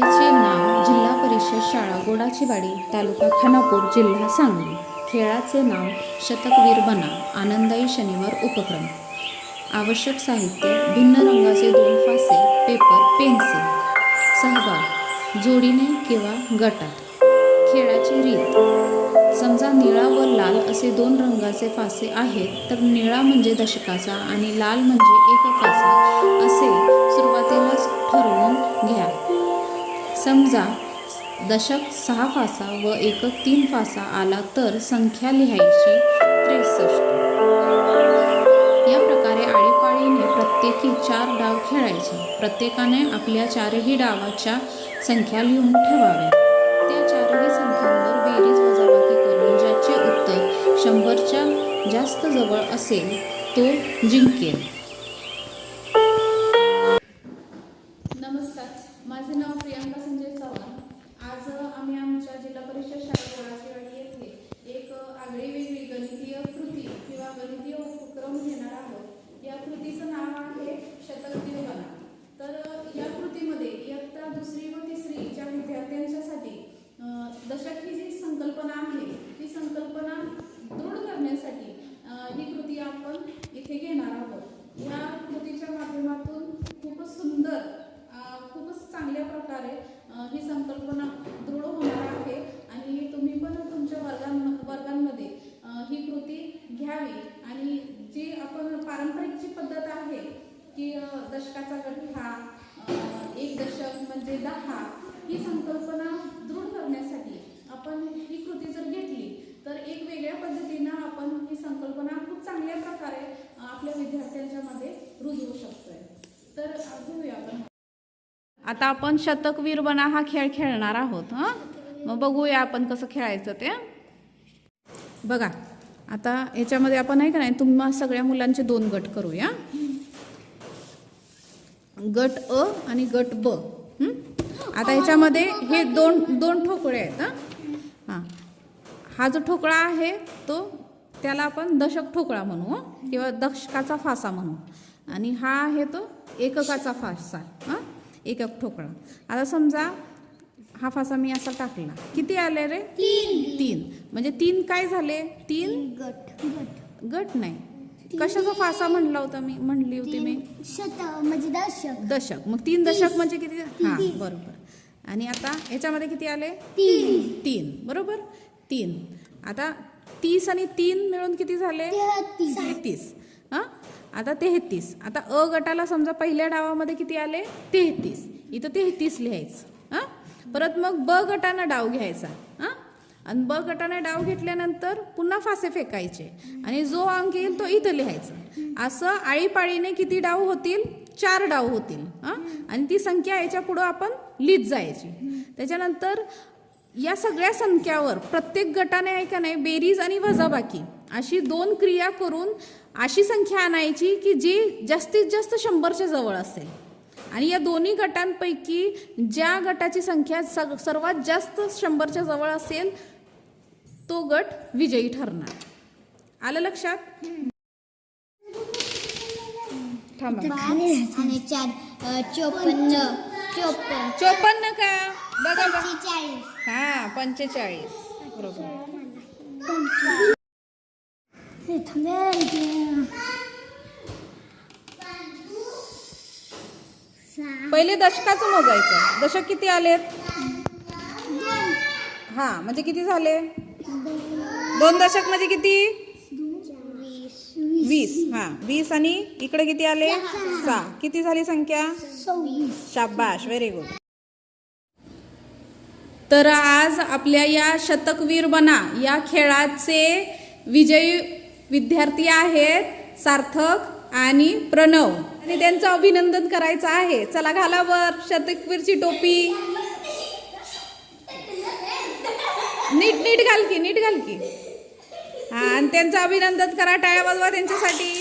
शाळेचे नाव जिल्हा परिषद शाळा गोडाचीवाडी तालुका खानापूर जिल्हा सांगली. खेळाचे नाव शतकवीर बना आनंदाई शनिवार उपक्रम. आवश्यक साहित्य भिन्न रंगाचे दोन फासे पेपर पेन्सिल. सहभाग जोडीने किंवा गटात. खेळाची रीत. समजा निळा व लाल असे दोन रंगाचे फासे आहेत तर निळा म्हणजे दशकाचा आणि लाल म्हणजे एककाचा. समजा दशक सहा फासा व एकक तीन फासा आला तर संख्या लिहायची त्रेसष्ट. या प्रकारे आळीपाळीने प्रत्येकी चार डाव खेळायचे. प्रत्येकाने आपल्या चारही डावाच्या संख्या लिहून ठेवाव्या. त्या चारही संख्यांवर बेरीज वजाबाकी करून ज्याचे उत्तर शंभरच्या जास्त जवळ असेल तो जिंकेल नमस्कार माझे नाव प्रियांका संजय चव्हाण आज अ, आम्ही आमच्या जिल्हा परिषद शाळेत गोळाचीवाडी येथे एक अ, आगळी वेगळी गणितीय कृती किंवा गणितीय उपक्रम घेणार आहोत या कृतीचं नाव आहे शतक दिवगणा तर अ, या कृतीमध्ये इयत्ता दुसरी व तिसरीच्या विद्यार्थ्यांच्यासाठी अ, दशक ही जी संकल्पना आहे ती संकल्पना दृढ करण्यासाठी अ, ही कृती आपण इथे घेणार आहोत या कृतीच्या माध्यमातून खूपच सुंदर अ, खूपच चांगल्या प्रकारे ही संकल्पना दृढ होणार आहे आणि तुम्ही पण तुमच्या वर्गां वर्गांमध्ये ही कृती घ्यावी. आणि जी आपण पारंपरिक जी पद्धत आहे की दशकाचा गट हा एक दशक म्हणजे दहा ही संकल्पना दृढ करण्यासाठी आपण ही कृती जर घेतली तर एक वेगळ्या पद्धतीनं आपण ही संकल्पना खूप चांगल्या प्रकारे आपल्या विद्यार्थ्यांच्यामध्ये रुजवू शकतोय. तर घेऊया आपण. आता आपण शतकवीर बना हा खेळ खेळणार आहोत हां? मग बघूया आपण कसं खेळायचं ते. बघा आता याच्यामध्ये आपण आहे का नाही तुम्हा सगळ्या मुलांचे दोन गट करूया. गट अ आणि गट ब आता याच्यामध्ये हे दोन दोन ठोकळे आहेत हां? हां. हा जो ठोकळा आहे तो त्याला आपण दशक ठोकळा म्हणू किंवा दशकाचा फासा म्हणू. आणि हा आहे तो एककाचा फासा हां? एकक ठोकळा. आता समजा हा फासा मी असा टाकला. किती आले रे? तीन. तीन. म्हणजे तीन काय झाले? तीन? गट. गट गट नाही. कशाचा फासा म्हणला होता मी? म्हणली होती मी. शत म्हणजे दशक. दशक. मग तीन दशक म्हणजे किती? हा. बरोबर. आणि आता याच्यामध्ये किती आले? तीन. तीन. बरोबर? तीन. आता तीस आणि तीन मिळून किती झाले? तेहतीस. आता तेहतीस. आता अ गटाला समजा पहिल्या डावामध्ये किती आले? तेहतीस. इथं तेहतीस लिहायचं हां? परत मग ब गटानं डाव घ्यायचा हां? आणि ब गटाने डाव घेतल्यानंतर पुन्हा फासे फेकायचे. आणि जो अंक येईल तो इथं लिहायचा. असं आळीपाळीने किती डाव होतील? चार डाव होतील हां? आणि ती संख्या याच्या पुढं आपण लिहित जायची. त्याच्यानंतर या सगळ्या संख्यावर प्रत्येक गटाने आहे का नाही? बेरीज आणि वजाबाकी. अशी दोन क्रिया करून अशी संख्या आणायची की जी जास्तीत जास्त शंभरच्या जवळ असेल. आणि या दोन्ही गटांपैकी ज्या गटाची संख्या सग सर्वात जास्त शंभरच्या जवळ असेल तो गट विजयी ठरणार. आलं लक्षात? आणि चार चोपन्न. चोपन्न. चोपन्न का? बघा हा पंचेचाळीस. बरोबर. पहिले दशकाचं मोजायचं. दशक किती आलेत? हा म्हणजे किती झाले? दोन दशक म्हणजे किती? वीस. हा वीस आणि इकडे किती आले? सहा. किती झाली संख्या? शाबाश व्हेरी गुड तर आज आपल्या या शतकवीर बना या खेळाचे विजयी विद्यार्थी आहेत सार्थक आणि प्रणव. आणि त्यांचं अभिनंदन करायचं आहे. चला घाला वर शतकवीरची टोपी. नीट नीट घाल की नीट घाल की. हा आणि त्यांचं अभिनंदन करा टाळ्या वाजवा त्यांच्यासाठी.